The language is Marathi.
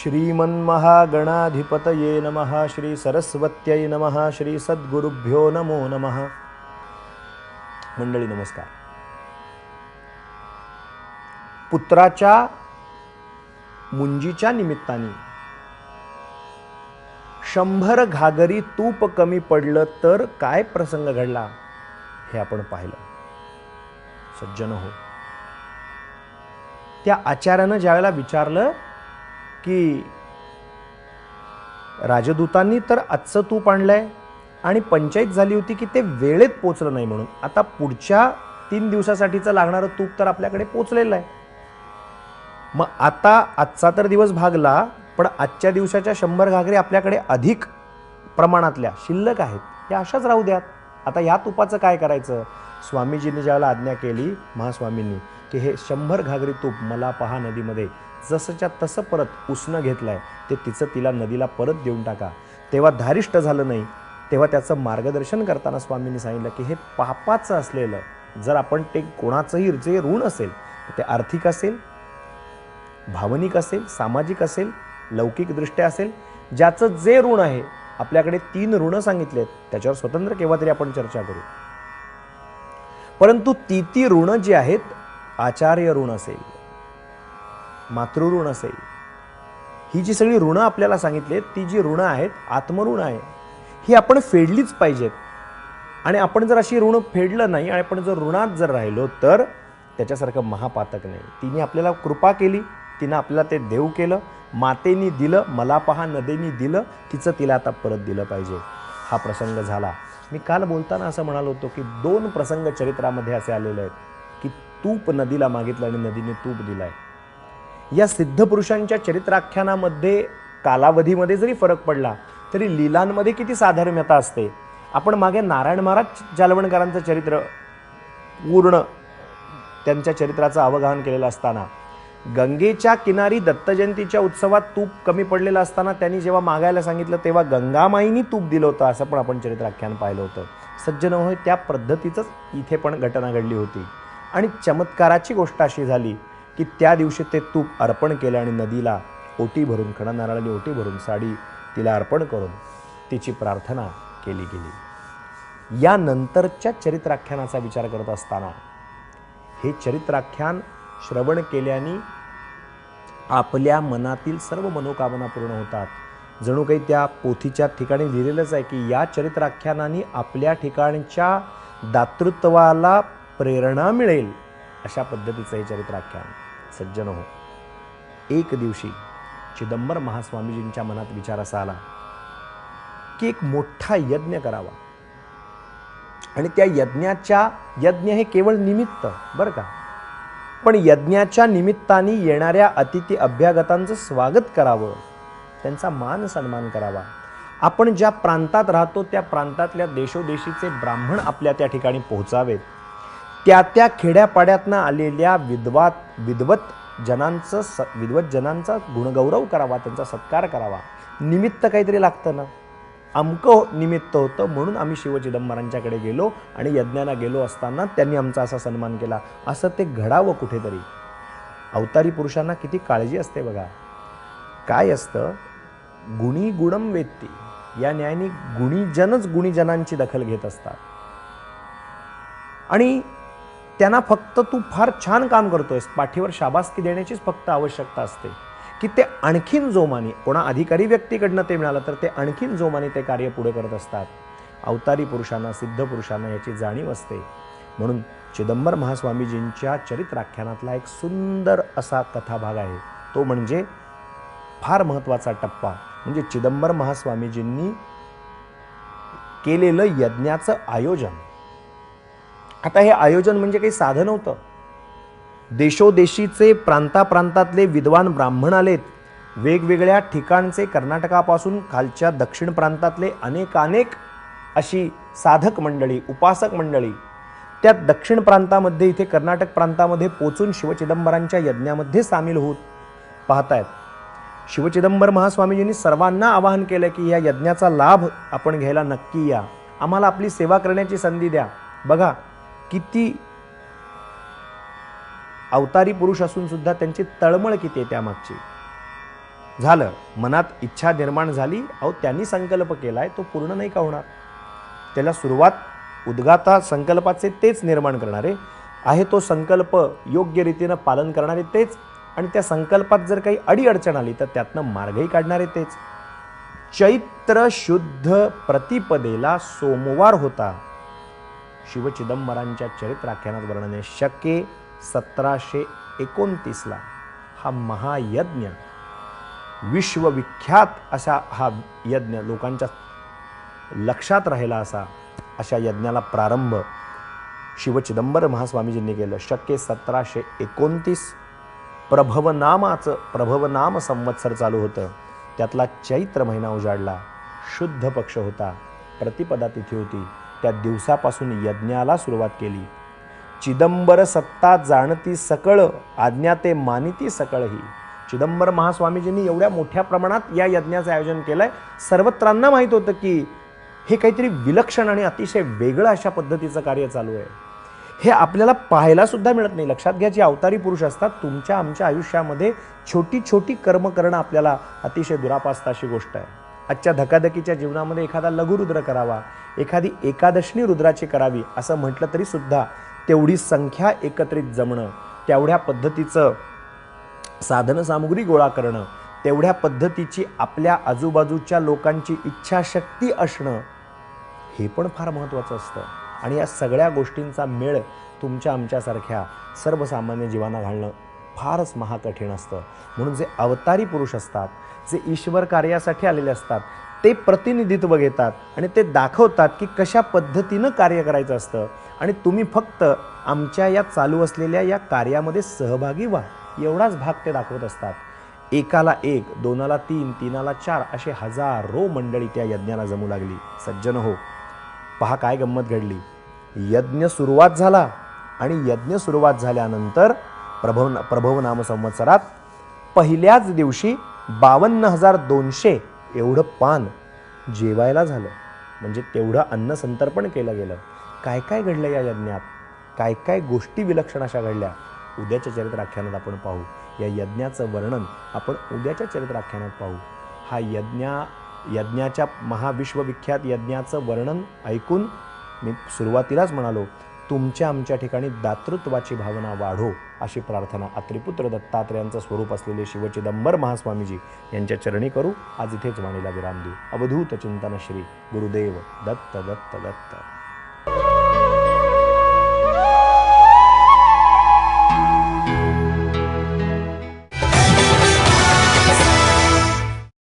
श्रीमन्महागणाधिपतये नमः श्रीसरस्वत्यै नमः श्री सद्गुरुभ्यो नमो नमः। मंडळी नमस्कार। पुत्राच्या मुंजीच्या निमित्ताने शंभर घागरी तूप कमी पडलं तर काय प्रसंग घडला हे आपण पाहिलं. सज्जन हो. त्या आचार्यानं ज्यावेळेला विचारलं की राजदूतांनी तर आजचं तूप आणलं आहे आणि पंचायत झाली होती की ते वेळेत पोचलं नाही म्हणून. आता पुढच्या तीन दिवसासाठीचं लागणारं तूप तर आपल्याकडे पोचलेलं आहे. मग आता आजचा तर दिवस भागला पण आजच्या दिवसाच्या शंभर घागरी आपल्याकडे अधिक प्रमाणातल्या शिल्लक आहेत. या अशाच राहू द्यात. आता या तुपाचं काय करायचं? स्वामीजींनी ज्यावेळेला आज्ञा केली महास्वामींनी की हे शंभर घागरी तूप मला पहा नदीमध्ये. जसंच्या तसं परत उसणं घेतलंय ते तिचं तिला नदीला परत देऊन टाका. तेव्हा धारिष्ट झालं नाही. तेव्हा त्याचं मार्गदर्शन करताना स्वामींनी सांगितलं की हे पापाचं असलेलं जर आपण ते कोणाचंही जे ऋण असेल ते आर्थिक असेल भावनिक असेल सामाजिक असेल लौकिकदृष्ट्या असेल ज्याचं जे ऋण आहे आपल्याकडे तीन ऋण सांगितलेत त्याच्यावर स्वतंत्र केव्हा तरी आपण चर्चा करू. परंतु ती ती ऋण जी आहेत आचार्य ऋण असेल. मातृऋण असेल. ही जी सगळी ऋणं आपल्याला सांगितलीत ती जी ऋणं आहेत आत्मऋण आहे ही आपण फेडलीच पाहिजेत. आणि आपण जर अशी ऋण फेडलं नाही आणि आपण जर ऋणात जर राहिलो तर त्याच्यासारखं महापातक नाही. तिने आपल्याला कृपा केली तिनं आपल्याला ते देव केलं मातेनी दिलं मला पहा नदेनी दिलं तिचं तिला आता परत दिलं पाहिजे. हा प्रसंग झाला. मी काल बोलताना असं म्हणालो होतो की दोन प्रसंग चरित्रामध्ये असे आलेले आहेत की तूप नदीला मागितलं आणि नदीने तूप दिलाय. या सिद्ध पुरुषांच्या चरित्राख्यानामध्ये कालावधीमध्ये जरी फरक पडला तरी लीलांमध्ये किती साधर्म्यता असते? आपण मागे नारायण महाराज जालवणकरांचं चरित्र पूर्ण त्यांच्या चरित्राचं अवगाहन केलेलं असताना गंगेच्या किनारी दत्तजयंतीच्या उत्सवात तूप कमी पडलेलं असताना त्यांनी जेव्हा मागायला सांगितलं तेव्हा गंगामाईनी तूप दिलं होतं असं पण आपण चरित्राख्यान पाहिलं होतं. सज्जन होय त्या पद्धतीचंच इथे पण घटना घडली होती. आणि चमत्काराची गोष्ट अशी झाली की त्या दिवशी ते तूप अर्पण केलं आणि नदीला ओटी भरून खडा ओटी भरून साडी तिला अर्पण करून तिची प्रार्थना केली गेली. यानंतरच्या चरित्राख्यानाचा विचार करत असताना हे चरित्राख्यान श्रवण केल्याने आपल्या मनातील सर्व मनोकामना पूर्ण होतात. जणू काही त्या पोथीच्या ठिकाणी लिहिलेलंच आहे की या चरित्राख्यानाने आपल्या ठिकाणच्या दातृत्वाला प्रेरणा मिळेल अशा पद्धतीचं हे चरित्राख्यान. सज्जन हो. एक दिवशी चिदंबर महास्वामीजींच्या मनात विचार असा आला की एक मोठा यज्ञ करावा. आणि त्या यज्ञाच्या यज्ञ हे केवळ निमित्त बरं का? पण यज्ञाच्या निमित्ताने येणाऱ्या अतिथी अभ्यागतांचं स्वागत करावं त्यांचा मान सन्मान करावा. आपण ज्या प्रांतात राहतो त्या प्रांतातल्या देशोदेशीचे ब्राह्मण आपल्या त्या ठिकाणी पोहोचावेत. त्या त्या खेड्यापाड्यातनं आलेल्या विद्वात विद्वत जनांचं स विद्वत जनांचा गुणगौरव करावा त्यांचा सत्कार करावा. निमित्त काहीतरी लागतं ना. अमकं निमित्त होतं म्हणून आम्ही शिवचिदंबरांच्याकडे गेलो आणि यज्ञाला गेलो असताना त्यांनी आमचा असा सन्मान केला. असं ते घडावं कुठेतरी. अवतारी पुरुषांना किती काळजी असते बघा. काय असतं? गुणी गुणम वेत्ती. या न्यायाने गुणीजनच गुणीजनांची दखल घेत असतात. आणि त्यांना फक्त तू फार छान काम करतोयस. पाठीवर शाबासकी देण्याचीच फक्त आवश्यकता असते. की ते आणखीन जोमाने कोणा अधिकारी व्यक्तीकडनं ते मिळालं तर ते आणखीन जोमाने ते कार्य पुढे करत असतात. अवतारी पुरुषांना सिद्ध पुरुषांना याची जाणीव असते. म्हणून चिदंबर महास्वामीजींच्या चरित्राख्यानातला एक सुंदर असा कथाभाग आहे. तो म्हणजे फार महत्त्वाचा टप्पा. म्हणजे चिदंबर महास्वामीजींनी केलेलं यज्ञाचं आयोजन. आता हे आयोजन म्हणजे काही साधं नव्हतं. देशोदेशीचे प्रांताप्रांतातले विद्वान ब्राह्मण आलेत. वेगवेगळ्या ठिकाणचे कर्नाटकापासून खालच्या दक्षिण प्रांतातले अनेकानेक अशी साधक मंडळी उपासक मंडळी त्या दक्षिण प्रांतामध्ये इथे कर्नाटक प्रांतामध्ये पोचून शिवचिदंबरांच्या यज्ञामध्ये सामील होत पाहतायत. शिवचिदंबर महास्वामीजींनी सर्वांना आवाहन केलं की या यज्ञाचा लाभ आपण घ्यायला नक्की या. आम्हाला आपली सेवा करण्याची संधी द्या. बघा किती अवतारी पुरुष असून सुद्धा त्यांची तळमळ किती आहे त्यामागची? झालं. मनात इच्छा निर्माण झाली. अहो त्यांनी संकल्प केलाय तो पूर्ण नाही का होणार? त्याला सुरुवात उद्गाता संकल्पाचे तेच निर्माण करणारे आहे तो संकल्प योग्य रीतीनं पालन करणारे तेच आणि त्या संकल्पात जर काही अडीअडचण आली तर त्यातनं मार्गही काढणारे तेच. चैत्र शुद्ध प्रतिपदेला सोमवार होता. शिवचिदंबरांच्या चरित्राख्यानात वर्णन आहे. शके सतराशे एकोणतीसला हा महायज्ञ विश्वविख्यात असा हा यज्ञ लोकांच्या लक्षात राहिला असा अशा यज्ञाला प्रारंभ शिवचिदंबर महास्वामीजींनी केलं. शक्य सतराशे एकोणतीस प्रभवनामाचं प्रभवनाम संवत्सर चालू होतं. त्यातला चैत्र महिना उजाडला. शुद्ध पक्ष होता. प्रतिपदा तिथी होती. त्या दिवसापासून यज्ञाला सुरुवात केली. चिदंबर सत्ता जाणती सकळ आज्ञा ते मानिती सकळ ही चिदंबर महास्वामीजींनी एवढ्या मोठ्या प्रमाणात या यज्ञाचं आयोजन केलं आहे सर्वत्रांना माहीत होतं की हे काहीतरी विलक्षण आणि अतिशय वेगळं अशा पद्धतीचं कार्य चालू आहे. हे आपल्याला पाहायला सुद्धा मिळत नाही. लक्षात घ्या जे अवतारी पुरुष असतात तुमच्या आमच्या आयुष्यामध्ये छोटी छोटी कर्म करणं आपल्याला अतिशय दुरापास्ता अशी गोष्ट आहे. आजच्या धकाधकीच्या जीवनामध्ये एखादा लघुरुद्र करावा एखादी एकादशनी रुद्राची करावी असं म्हटलं तरी सुद्धा तेवढी संख्या एकत्रित जमणं तेवढ्या पद्धतीचं साधनसामुग्री गोळा करणं तेवढ्या पद्धतीची आपल्या आजूबाजूच्या लोकांची इच्छाशक्ती असणं हे पण फार महत्त्वाचं असतं. आणि या सगळ्या गोष्टींचा मेळ तुमच्या आमच्यासारख्या सर्वसामान्य जीवांना घालणं फारच महाकठीण असतं. म्हणून जे अवतारी पुरुष असतात जे ईश्वर कार्यासाठी आलेले असतात ते प्रतिनिधित्व घेतात आणि ते दाखवतात की कशा पद्धतीनं कार्य करायचं असतं. आणि तुम्ही फक्त आमच्या या चालू असलेल्या या कार्यामध्ये सहभागी व्हा. एवढाच भाग ते दाखवत असतात. एकाला एक दोनाला तीन तीनाला चार असे हजारो मंडळी त्या यज्ञाला जमू लागली. सज्जन हो पहा काय गंमत घडली. यज्ञ सुरुवात झाला आणि यज्ञ सुरुवात झाल्यानंतर प्रभव प्रभव नाम संवत्सरात पहिल्याच दिवशी बावन्न हजार दोनशे एवढं पान जेवायला झालं. म्हणजे तेवढं अन्न संतर्पण केलं गेलं. काय काय घडलं या यज्ञात? काय काय गोष्टी विलक्षण अशा घडल्या? उद्याच्या चरित्राख्यानात आपण पाहू. या यज्ञाचं वर्णन आपण उद्याच्या चरित्राख्यानात पाहू. हा यज्ञा यज्ञाच्या महाविश्वविख्यात यज्ञाचं वर्णन ऐकून मी सुरुवातीलाच म्हणालो तुमच्या आमच्या ठिकाणी दातृत्वाची भावना वाढो. अशी प्रार्थना अत्रिपुत्र दत्तात्रयांचं स्वरूप असलेले शिवचिदंबर महास्वामीजी यांच्या चरणी करू. आज इथेच वाणीला विराम देऊ. अवधूत चिंतन श्री गुरुदेव दत्त दत्त दत्त.